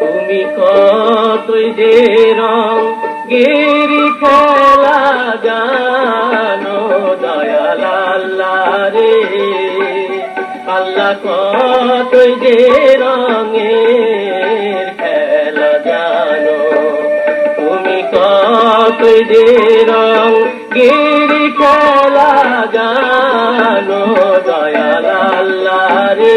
তুমি কতই যে রং গেরি খেলা জানো, দয়াল আল্লাহ রে। আল্লাহ কতই যে রঙের খেলা জানো, তুমি কতই যে রং গেরি খেলা জানো, দয়াল আল্লাহ রে।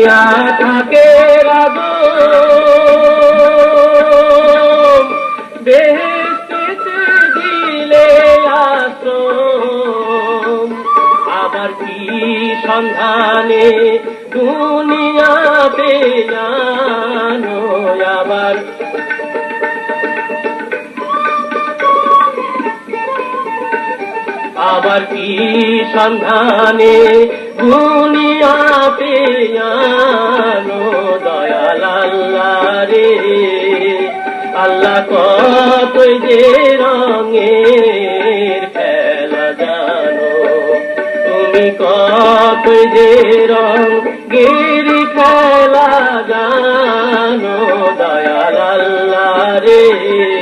বানাইয়া থাকে রাগো। বেহেস্তে দিলে আবার কি সন্ধানে দুনিয়াতে জানো? আবার আবার কি সন্ধানে দুনিয়াতে জানো দয়াল আল্লাহ রে আল্লাহ কত যে রঙের খেলা জানো তুমি কত যে রং গিরি খেলা জানো দয়াল রে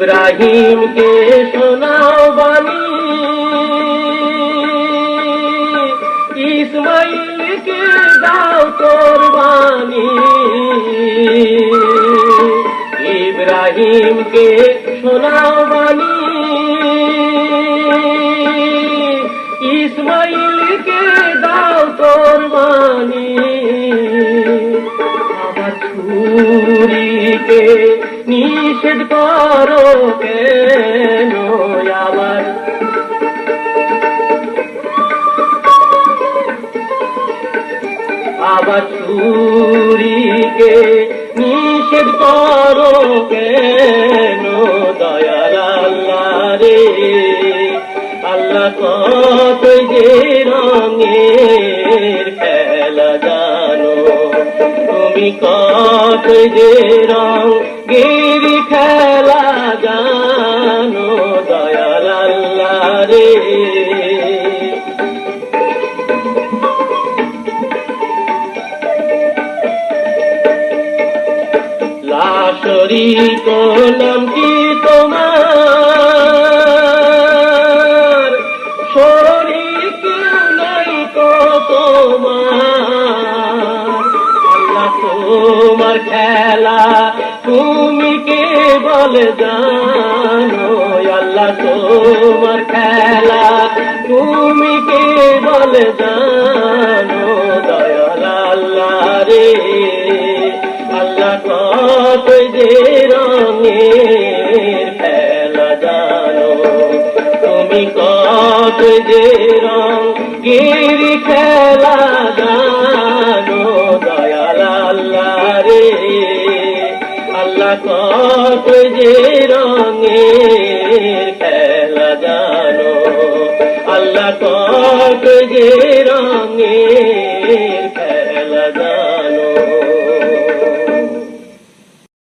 ইব্রাহিমকে শোনাও বাণী। ইসমাইলকে দাও কোরবানি। ইব্রাহিমকে শোনাও বাণী। ইসমাইলকে দাও কোরবানি। আবার ছুরিকে নিষেধ করো কেন আবার? আবার ছুরিকে নিষেধ করো কেন দয়াল আল্লাহ রে? আল্লাহ কত যে রঙের খেলা জানো? তুমি কত যে রং গিরি রে লাশরি নাম কি তোমার? শরীর নাই তো তোমার? তোমার খেলা তুমি কে বলে জানো? তোমার খেলা তুমি কে বলে জানো, দয়াল আল্লাহ রে। কত যে রঙের খেলা জানো, তুমি কত যে রং গিরি খেলা জানো। আল্লাহ কত যে রঙের খেলা জানো। আল্লাহ কত যে রঙের খেলা জানো।